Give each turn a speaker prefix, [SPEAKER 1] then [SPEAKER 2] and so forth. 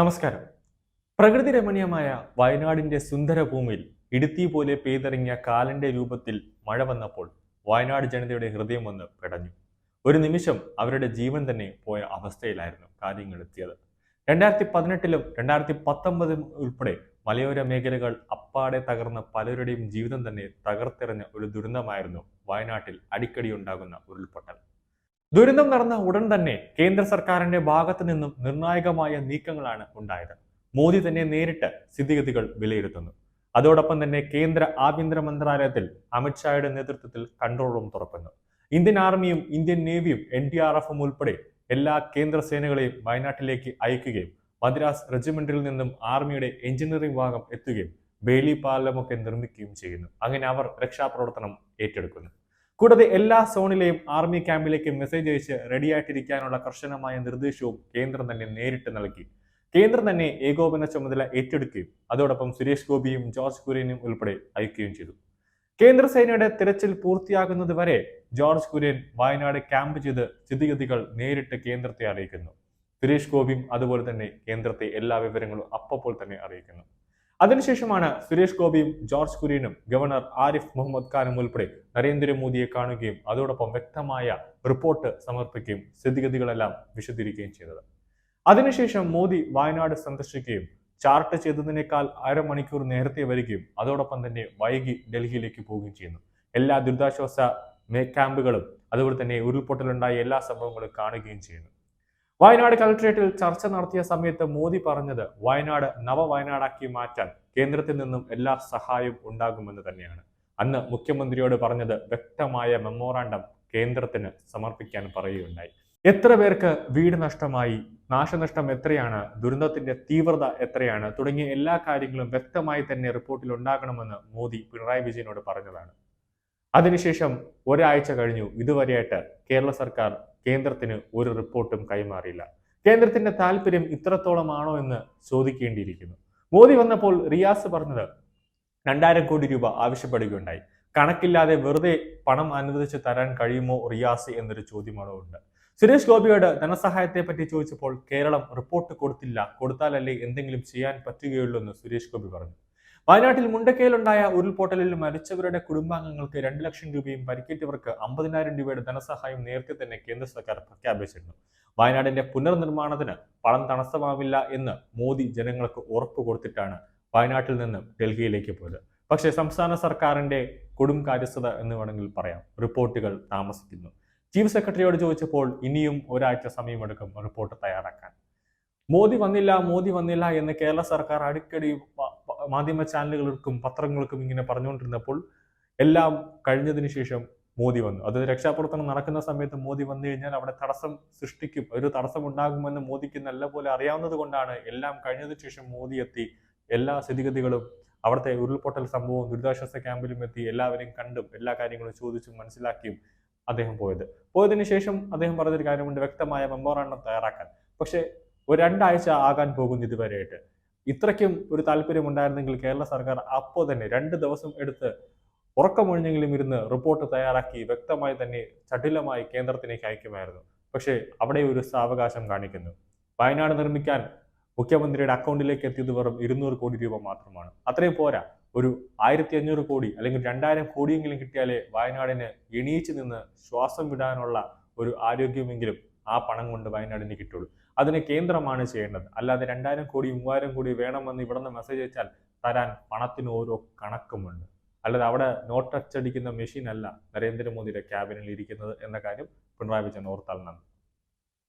[SPEAKER 1] നമസ്കാരം. പ്രകൃതി രമണീയമായ വയനാടിന്റെ സുന്ദരഭൂമിയിൽ ഇടുത്തി പോലെ പെയ്തിറങ്ങിയ കാലന്റെ രൂപത്തിൽ മഴ വന്നപ്പോൾ വയനാട് ജനതയുടെ ഹൃദയം ഒന്ന് പിടഞ്ഞു. ഒരു നിമിഷം അവരുടെ ജീവൻ തന്നെ പോയ അവസ്ഥയിലായിരുന്നു കാര്യങ്ങൾ എത്തിയത് രണ്ടായിരത്തി പതിനെട്ടിലും രണ്ടായിരത്തി പത്തൊമ്പതിലും ഉൾപ്പെടെ മലയോര മേഖലകൾ അപ്പാടെ തകർന്ന പലരുടെയും ജീവിതം തന്നെ തകർത്തെറിഞ്ഞ ഒരു ദുരന്തമായിരുന്നു വയനാട്ടിൽ അടിക്കടി ഉണ്ടാകുന്ന ഉരുൾപൊട്ടൽ. ദുരന്തം നടന്ന ഉടൻ തന്നെ കേന്ദ്ര സർക്കാരിന്റെ ഭാഗത്തു നിന്നും നിർണായകമായ നീക്കങ്ങളാണ് ഉണ്ടായത്. മോദി തന്നെ നേരിട്ട് സ്ഥിതിഗതികൾ വിലയിരുത്തുന്നു. അതോടൊപ്പം തന്നെ കേന്ദ്ര ആഭ്യന്തര മന്ത്രാലയത്തിൽ അമിത്ഷായുടെ നേതൃത്വത്തിൽ കൺട്രോൾ റൂം തുറക്കുന്നു. ഇന്ത്യൻ ആർമിയും ഇന്ത്യൻ നേവിയും എൻ ഡി ആർ എഫും ഉൾപ്പെടെ എല്ലാ കേന്ദ്ര സേനകളെയും വയനാട്ടിലേക്ക് അയക്കുകയും മദ്രാസ് റെജിമെന്റിൽ നിന്നും ആർമിയുടെ എഞ്ചിനീയറിംഗ് ഭാഗം എത്തുകയും ബേലി പാലമൊക്കെ നിർമ്മിക്കുകയും ചെയ്യുന്നു. അങ്ങനെ അവർ രക്ഷാപ്രവർത്തനം ഏറ്റെടുക്കുന്നു. കൂടാതെ എല്ലാ സോണിലെയും ആർമി ക്യാമ്പിലേക്ക് മെസ്സേജ് അയച്ച് റെഡിയായിട്ടിരിക്കാനുള്ള കർശനമായ നിർദ്ദേശവും കേന്ദ്രം തന്നെ നേരിട്ട് നൽകി. കേന്ദ്രം തന്നെ ഏകോപന ചുമതല ഏറ്റെടുക്കുകയും അതോടൊപ്പം സുരേഷ് ഗോപിയും ജോർജ് കുര്യനും ഉൾപ്പെടെ അയക്കുകയും ചെയ്തു. കേന്ദ്ര സേനയുടെ തിരച്ചിൽ പൂർത്തിയാകുന്നത് വരെ ജോർജ് കുര്യൻ വയനാട് ക്യാമ്പ് ചെയ്ത് സ്ഥിതിഗതികൾ നേരിട്ട് കേന്ദ്രത്തെ അറിയിക്കുന്നു. സുരേഷ് ഗോപിയും അതുപോലെ തന്നെ കേന്ദ്രത്തെ എല്ലാ വിവരങ്ങളും അപ്പോൾ തന്നെ അറിയിക്കുന്നു. അതിനുശേഷമാണ് സുരേഷ് ഗോപിയും ജോർജ് കുര്യനും ഗവർണർ ആരിഫ് മുഹമ്മദ് ഖാനും ഉൾപ്പെടെ നരേന്ദ്രമോദിയെ കാണുകയും അതോടൊപ്പം വ്യക്തമായ റിപ്പോർട്ട് സമർപ്പിക്കുകയും സ്ഥിതിഗതികളെല്ലാം വിശദീകരിക്കുകയും ചെയ്തത്. അതിനുശേഷം മോദി വയനാട് സന്ദർശിക്കുകയും ചാർട്ട് ചെയ്തതിനേക്കാൾ അരമണിക്കൂർ നേരത്തെ വരികയും അതോടൊപ്പം തന്നെ വൈകി ഡൽഹിയിലേക്ക് പോവുകയും ചെയ്യുന്നു. എല്ലാ ദുരിതാശ്വാസ ക്യാമ്പുകളും അതുപോലെ തന്നെ ഉരുൾപൊട്ടലുണ്ടായ എല്ലാ സംഭവങ്ങളും കാണുകയും ചെയ്യുന്നു. വയനാട് കളക്ട്രേറ്റിൽ ചർച്ച നടത്തിയ സമയത്ത് മോദി പറഞ്ഞത് വയനാട് നവ വയനാടാക്കി മാറ്റാൻ കേന്ദ്രത്തിൽ നിന്നും എല്ലാ സഹായവും ഉണ്ടാകുമെന്ന് തന്നെയാണ്. അന്ന് മുഖ്യമന്ത്രിയോട് പറഞ്ഞത് വ്യക്തമായ മെമ്മോറാണ്ടം കേന്ദ്രത്തിന് സമർപ്പിക്കാൻ പറയുകയുണ്ടായി. എത്ര പേർക്ക് വീട് നഷ്ടമായി നാശനഷ്ടം എത്രയാണ് ദുരന്തത്തിന്റെ തീവ്രത എത്രയാണ് തുടങ്ങിയ എല്ലാ കാര്യങ്ങളും വ്യക്തമായി തന്നെ റിപ്പോർട്ടിൽ ഉണ്ടാകണമെന്ന് മോദി പിണറായി വിജയനോട് പറഞ്ഞതാണ്. അതിനുശേഷം ഒരാഴ്ച കഴിഞ്ഞു. ഇതുവരെയായിട്ട് കേരള സർക്കാർ കേന്ദ്രത്തിന് ഒരു റിപ്പോർട്ടും കൈമാറിയില്ല. കേന്ദ്രത്തിന്റെ താല്പര്യം ഇത്രത്തോളമാണോ എന്ന് ചോദിക്കേണ്ടിയിരിക്കുന്നു. മോദി വന്നപ്പോൾ റിയാസ് പറഞ്ഞത് രണ്ടായിരം കോടി രൂപ ആവശ്യപ്പെടുകയുണ്ടായി. കണക്കില്ലാതെ വെറുതെ പണം അനുവദിച്ച് തരാൻ കഴിയുമോ റിയാസ് എന്നൊരു ചോദ്യമാണോ ഉണ്ട്. സുരേഷ് ഗോപിയോട് ധനസഹായത്തെ പറ്റി ചോദിച്ചപ്പോൾ കേരളം റിപ്പോർട്ട് കൊടുത്തില്ല കൊടുത്താലല്ലേ എന്തെങ്കിലും ചെയ്യാൻ പറ്റുകയുള്ളൂ എന്ന് സുരേഷ് ഗോപി പറഞ്ഞു. വയനാട്ടിൽ മുണ്ടക്കയിലുണ്ടായ ഉരുൾപൊട്ടലിൽ മരിച്ചവരുടെ കുടുംബാംഗങ്ങൾക്ക് രണ്ട് ലക്ഷം രൂപയും പരിക്കേറ്റവർക്ക് അമ്പതിനായിരം രൂപയുടെ ധനസഹായം നേരത്തെ തന്നെ കേന്ദ്ര സർക്കാർ പ്രഖ്യാപിച്ചിരുന്നു. വയനാടിന്റെ പുനർനിർമ്മാണത്തിന് പണം തടസ്സമാവില്ല എന്ന് മോദി ജനങ്ങൾക്ക് ഉറപ്പ് കൊടുത്തിട്ടാണ് വയനാട്ടിൽ നിന്ന് ഡൽഹിയിലേക്ക് പോയത്. പക്ഷേ സംസ്ഥാന സർക്കാരിന്റെ കൊടും കാര്യസ്ഥത എന്ന് വേണമെങ്കിൽ പറയാം. റിപ്പോർട്ടുകൾ താമസിക്കുന്നു. ചീഫ് സെക്രട്ടറിയോട് ചോദിച്ചപ്പോൾ ഇനിയും ഒരാഴ്ച സമയമെടുക്കും റിപ്പോർട്ട് തയ്യാറാക്കാൻ. മോദി വന്നില്ല മോദി വന്നില്ല എന്ന് കേരള സർക്കാർ അടിക്കടി മാധ്യമ ചാനലുകൾക്കും പത്രങ്ങൾക്കും ഇങ്ങനെ പറഞ്ഞുകൊണ്ടിരുന്നപ്പോൾ എല്ലാം കഴിഞ്ഞതിന് ശേഷം മോദി വന്നു. അത് രക്ഷാപ്രവർത്തനം നടക്കുന്ന സമയത്ത് മോദി വന്നു കഴിഞ്ഞാൽ അവിടെ തടസ്സം സൃഷ്ടിക്കും. ഒരു തടസ്സം ഉണ്ടാകുമെന്ന് മോദിക്ക് നല്ല പോലെ അറിയാവുന്നത് കൊണ്ടാണ് എല്ലാം കഴിഞ്ഞതിന് ശേഷം മോദി എത്തി. എല്ലാ സ്ഥിതിഗതികളും അവിടുത്തെ ഉരുൾപൊട്ടൽ സംഭവവും ദുരിതാശ്വാസ ക്യാമ്പിലും എത്തി. എല്ലാവരെയും കണ്ടും എല്ലാ കാര്യങ്ങളും ചോദിച്ചും മനസ്സിലാക്കിയും അദ്ദേഹം പോയത്. പോയതിനു ശേഷം അദ്ദേഹം പറഞ്ഞൊരു കാര്യമുണ്ട് വ്യക്തമായ മെമ്മോറാണ്ടം തയ്യാറാക്കാൻ. പക്ഷേ ഒരു രണ്ടാഴ്ച ആകാൻ പോകുന്നു ഇതുവരെയായിട്ട്. ഇത്രയ്ക്കും ഒരു താല്പര്യം ഉണ്ടായിരുന്നെങ്കിൽ കേരള സർക്കാർ അപ്പോൾ തന്നെ രണ്ട് ദിവസം എടുത്ത് ഉറക്കമൊഴിഞ്ഞെങ്കിലും ഇരുന്ന് റിപ്പോർട്ട് തയ്യാറാക്കി വ്യക്തമായി തന്നെ ചടിലമായി കേന്ദ്രത്തിലേക്ക് അയക്കുമായിരുന്നു. പക്ഷേ അവിടെ ഒരു സാവകാശം കാണിക്കുന്നു. വയനാട് നിർമ്മിക്കാൻ മുഖ്യമന്ത്രിയുടെ അക്കൗണ്ടിലേക്ക് എത്തിയത് വെറും ഇരുന്നൂറ് കോടി രൂപ മാത്രമാണ്. അത്രയും പോരാ. ഒരു ആയിരത്തി അഞ്ഞൂറ് കോടി അല്ലെങ്കിൽ രണ്ടായിരം കോടിയെങ്കിലും കിട്ടിയാലേ വയനാടിന് എണീച്ചു നിന്ന് ശ്വാസം വിടാനുള്ള ഒരു ആരോഗ്യമെങ്കിലും ആ പണം കൊണ്ട് വയനാടിന് കിട്ടുള്ളൂ. അതിന് കേന്ദ്രമാണ് ചെയ്യേണ്ടത്. അല്ലാതെ രണ്ടായിരം കോടി മൂവായിരം കോടി വേണമെന്ന് ഇവിടെ നിന്ന് മെസ്സേജ് അയച്ചാൽ തരാൻ പണത്തിന് ഓരോ കണക്കുമുണ്ട്. അല്ലാതെ അവിടെ നോട്ട് അച്ചടിക്കുന്ന മെഷീൻ അല്ല നരേന്ദ്രമോദിയുടെ ക്യാബിനിൽ ഇരിക്കുന്നത് എന്ന കാര്യം പിണറായി വിജയൻ ഓർത്താൽ നന്ദി.